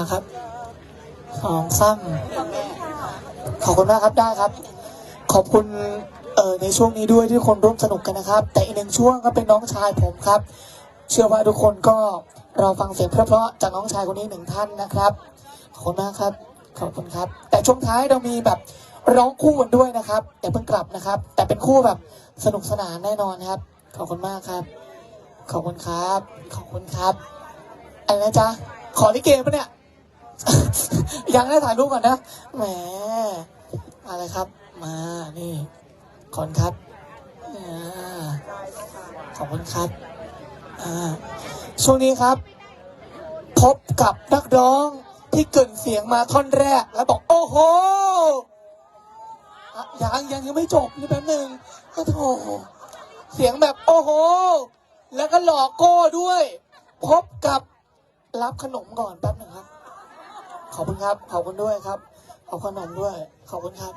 มาครับสองซ้ำขอบคุณมากครับได้ครับ ขอบคุณเอ่อในช่วงนี้ด้วยที่คนร่วมสนุกกันนะครับ แต่อีกหนึ่งช่วงก็เป็นน้องชายผมครับ เชื่อว่าทุกคนก็รอฟังเสียงเพราะๆจากน้องชายคนนี้หนึ่งท่านนะครับ ขอบคุณมากครับ ขอบคุณครับ แต่ช่วงท้ายเรามีแบบร้องคู่กันด้วยนะครับอย่าเพิ่งกลับนะครับ แต่เป็นคู่แบบสนุกสนานแน่นอนครับ ขอบคุณมากครับ ขอบคุณครับ ขอบคุณครับอะไรนะจ๊ะขอลิเกปะเนี่ย ยังได้ถ่ายรูปก่อนนะ แหม อะไรครับ มา นี่ขอบคุณครับอขอบคุณครับ ช่วงนี้ครับ พบกับนักร้องที่เกินเสียงมาท่อนแรกแล้วบอก โอ้โหยังยังยังไม่จบนี่แป๊บหนึ่งโอ้โหเสียงแบบโอ้โห แล้วก็หลอกโก้ด้วย พบกับรับขนมก่อนแป๊บหนึ่งครับ ขอบคุณครับ ขอบคุณด้วยครับ ขอบขนมด้วย ขอบคุณครับ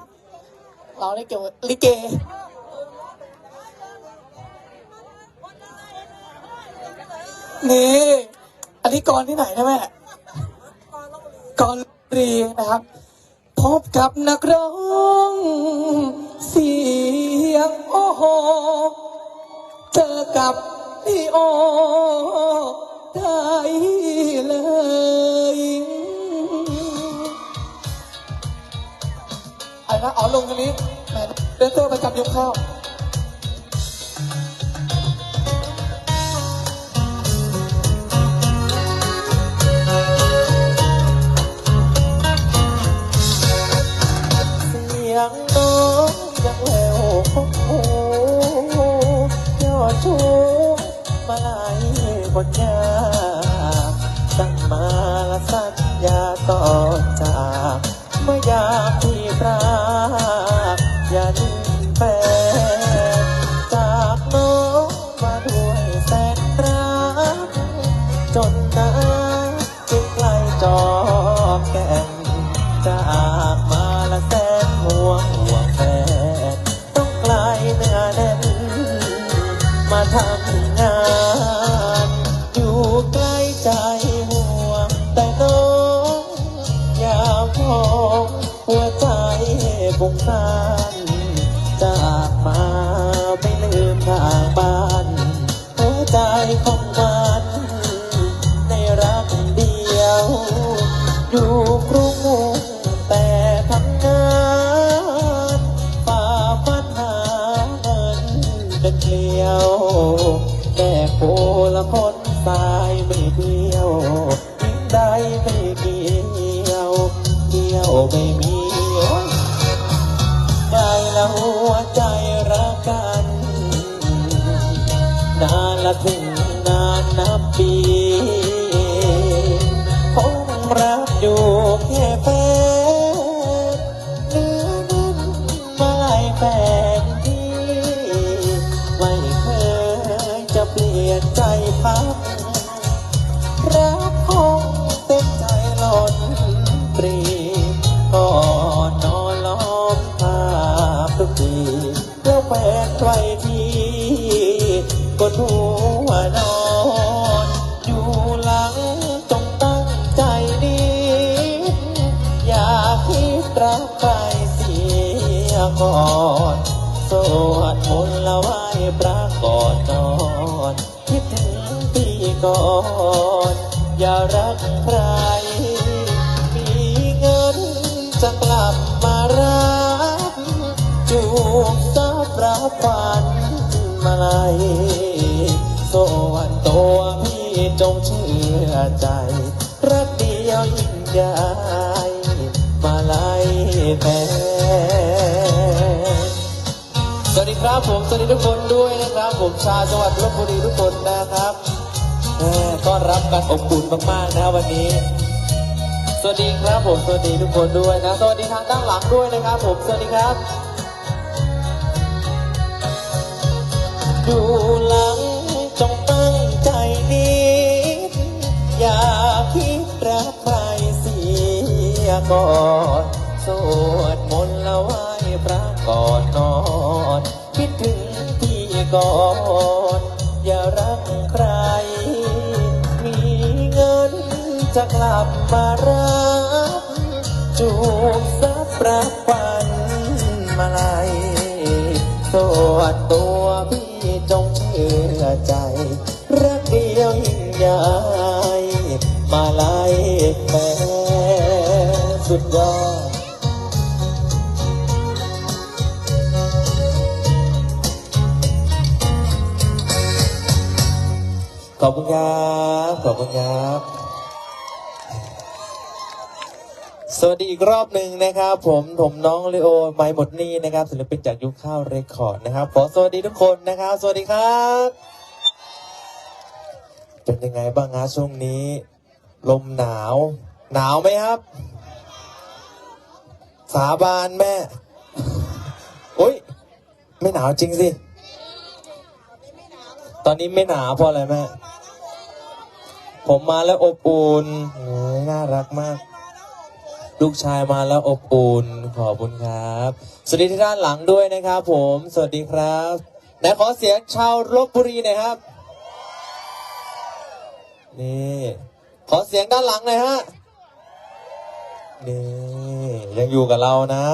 เราได้เกี่ยวกับลิเกนี่อันนี้กรที่ไหนนะแม่กรรีนะครับ พบกับนักร้องเสียงโอ้โหเจอกับพี่โอได้เลย อะไรนะอ๋อลงตรงนี้แหมเดนเซอร์ประจำยกข้าวเสียงน้องยังแววคงหูยอดชูมาลายคนยาตั้งมาละสัญญาต่อจาก เมื่อยามที่รักอย่าลืมแฟนจากน้องมาด้วยแสนรักจนน้ำจึงไกลจอแก่นจากมาละแสนห่วงห่วงแฟนต้องไกลเนื้อแน่นมาทำงาน อยู่ใกล้ใจ บุกสานจากมาไม่ลืมทางบ้านหัวใจของมันในรักเดียว อยู่กรุงแต่ทำงานฝ่าปัญหาเงินเป็นเกลียวแต่โคละคนสายไม่เดียวยิ่งใดไม่เกี่ยวเกี่ยวไม่มี ถึงนานนับปีคงรักอยู่แค่แฟนเนื้อนั้นมาลายแฟนที่ไม่เคยจะเปลี่ยนใจพักรักคงเต็มใจล้นปรีก็นอนล้อมภาพทุกทีแล้วแฟนใคร วนอนอยู่หลังจงตั้งใจนิดอย่าคิดรักใครเสียก่อนสวดมนต์ละไหว้พระก่อนนอนคิดถึงพี่ก่อนอย่ารักใคร มีเงินจะกลับมารักจูบซับรับฝันมาลัย ส่วนตัวพี่จงเชื่อใจ รักเดียวยิ่งใหญ่มาลัยแฟนสวัสดีครับผม สวัสดีทุกคนด้วยนะครับ ผมชาจังหวัดลบบุรีทุกคนนะครับต้อนรับกันอบอุ่นมากๆนะวันนี้ สวัสดีครับผม สวัสดีทุกคนด้วยนะ สวัสดีทางด้านหลังด้วยนะครับ ผม สวัสดีครับดูหลัง จงตั้งใจนิดอย่าคิดรักใครเสียก่อนสวดมนต์ละไหว้พระก่อนนอน คิดถึงพี่ก่อน อย่ารักใคร มีเงินจะกลับมารับจูบซับรับควันมาลัยสวนตัวพี่ ใจ รักเดียวยิ่งใหญ่มาลัยแฟสุดยอดขอบคุณครับ ขอบคุณครับ สวัสดีอีกรอบหนึ่งนะครับ ผมผมน้องเลโอไมหมดนี่นะครับศิลปินจากยุคข้าวเรคคอร์ดนะครับ ขอสวัสดีทุกคนนะครับ สวัสดีครับ เป็นยังไงบ้างฮะช่วงนี้ ลมหนาว หนาวไหมครับ สาบานแม่โอ้ยไม่หนาวจริงสิ ตอนนี้ไม่หนาวเพราะอะไรแม่ ผมมาแล้วอบอุ่นน่ารักมาก ลูกชายมาแล้วอบอุ่นขอบคุณครับ สวัสดีที่ด้านหลังด้วยนะครับผม สวัสดีครับไหนขอเสียงชาวลบบุรีหน่อยครับ นี่ขอเสียงด้านหลังหน่อยฮะนี่ยังอยู่กับเรานะ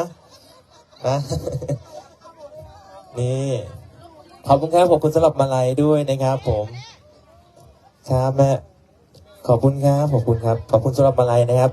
นะนี่ขอบคุณครับขอบคุณสำหรับมาลัยด้วยนะครับ ผมครับแม่ขอบคุณครับขอบคุณครับขอบคุณสำหรับมาลัยนะครับ